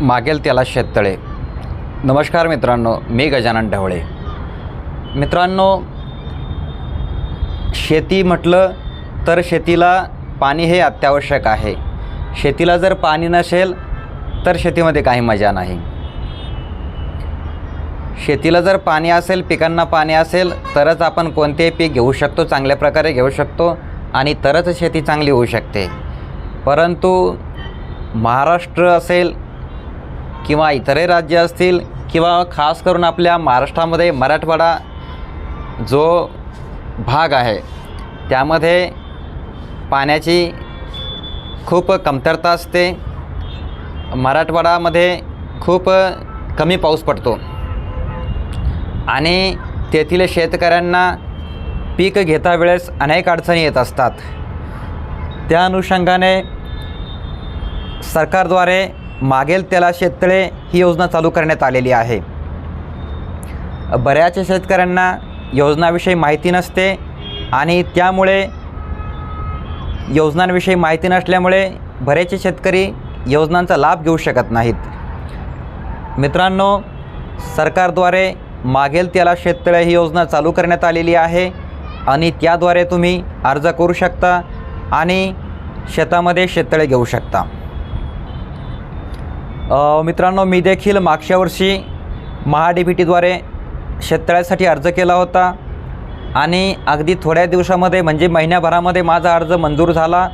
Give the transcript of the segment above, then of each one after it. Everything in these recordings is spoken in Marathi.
मागेल त्याला शेततळे. नमस्कार मित्रांनो मी गजानन ढवळे. मित्रांनो शेती म्हटलं तर शेतीला पाणी हे अत्यावश्यक आहे. शेतीला जर पाणी नसेल तर शेतीमध्ये काही मजा नाही. शेतीला जर पाणी असेल पिकांना पाणी असेल तरच आपण कोणतेही पीक घेऊ शकतो चांगल्या प्रकारे घेऊ शकतो आणि तरच शेती चांगली होऊ शकते. परंतु महाराष्ट्र असेल किंवा इतरही राज्य असतील किंवा खास करून आपल्या महाराष्ट्रामध्ये मराठवाडा जो भाग आहे त्यामध्ये पाण्याची खूप कमतरता असते. मराठवाडामध्ये खूप कमी पाऊस पडतो. आणि तेथील शेतकऱ्यांना पीक घेता वेळेस अनेक अडचणी येत असतात. त्या अनुषंगाने सरकारद्वारे मागेल त्याला शेततळे ही योजना चालू करण्यात आलेली आहे. बऱ्याच शेतकऱ्यांना योजनाविषयी माहिती नसते आणि त्यामुळे योजनांविषयी माहिती नसल्यामुळे बरेचसे शेतकरी योजनांचा लाभ घेऊ शकत नाहीत. मित्रांनो सरकारद्वारे मागेल त्याला शेततळे ही योजना चालू करण्यात आलेली आहे आणि त्याद्वारे तुम्ही अर्ज करू शकता आणि शेतामध्ये शेततळे घेऊ शकता. मित्रांनो मी देखील मागच्या वर्षी महा डी टीद्वारे शेततळ्यासाठी अर्ज केला होता आणि अगदी थोड्या दिवसामध्ये म्हणजे महिन्याभरामध्ये माझा अर्ज मंजूर झाला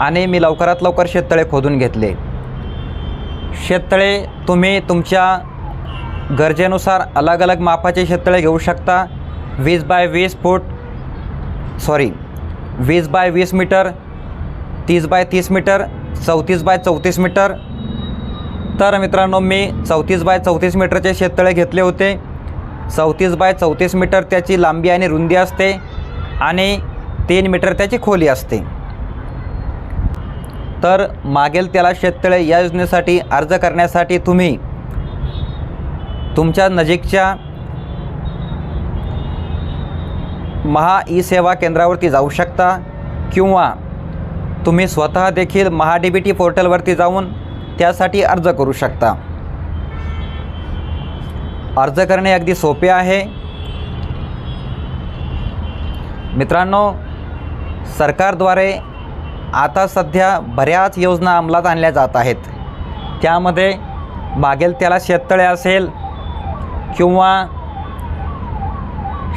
आणि मी लवकरात लवकर शेततळे खोदून घेतले. शेततळे तुम्ही तुमच्या गरजेनुसार अलग अलग मापाचे शेततळे घेऊ शकता. वीस बाय वीस फूट सॉरी वीस बाय वीस मीटर तीस बाय तीस मीटर चौतीस बाय चौतीस मीटर तर मित्रांनो मी चौतीस बाय चौतीस मीटरचे शेततळे घेतले होते. चौतीस बाय चौतीस मीटर त्याची लांबी आणि रुंदी असते आणि तीन मीटर त्याची खोली असते. तर मागेल त्याला शेततळे या योजनेसाठी अर्ज करण्यासाठी तुम्ही तुमच्या नजीकच्या महा ई सेवा केंद्रावरती जाऊ शकता किंवा तुम्ही स्वतः देखील महा डी बी टी पोर्टलवरती जाऊन त्यासाठी अर्ज करू शकता. अर्ज करणे अगदी सोपे आहे. मित्रांनो सरकारद्वारे आता सध्या बऱ्याच योजना अंमलात आणल्या जात आहेत. त्यामध्ये मागेल त्याला शेततळे असेल किंवा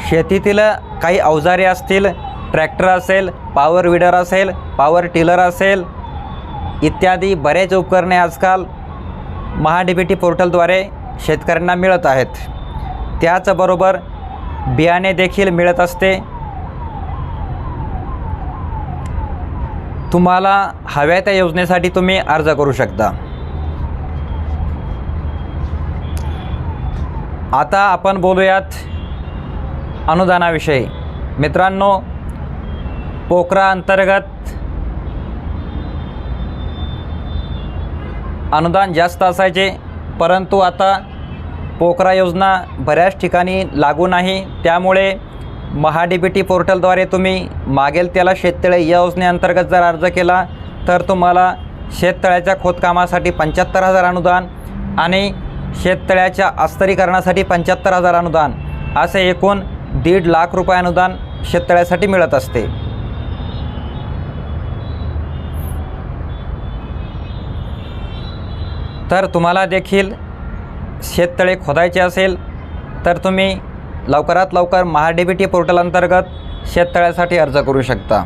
शेतीतील काही अवजारे असतील ट्रॅक्टर असेल पॉवर विडर असेल पॉवर टिलर असेल इत्यादी बरेच उपकरणे आजकाल महाडीबीटी टी पोर्टलद्वारे शेतकऱ्यांना मिळत आहेत. त्याचबरोबर बियाणे देखील मिळत असते. तुम्हाला हव्या त्या योजनेसाठी तुम्ही अर्ज करू शकता. आता आपण बोलूयात अनुदानाविषयी. मित्रांनो पोकरा अंतर्गत अनुदान जास्त असायचे परंतु आता पोखरा योजना बऱ्याच ठिकाणी लागू नाही. त्यामुळे महाडीबीटी बी टी पोर्टलद्वारे तुम्ही मागेल त्याला शेततळे या योजनेअंतर्गत जर अर्ज केला तर तुम्हाला शेततळ्याच्या खोदकामासाठी पंच्याहत्तर हजार अनुदान आणि शेततळ्याच्या अस्तरीकरणासाठी पंच्याहत्तर हजार अनुदान. असे एकूण दीड लाख रुपये अनुदान शेततळ्यासाठी मिळत असते. तर तुम्हाला देखील शेततळे खोदायचे असेल तर तुम्ही लवकरात लवकर महा बी टी पोर्टल अंतर्गत शेततळ्यासाठी अर्ज करू शकता.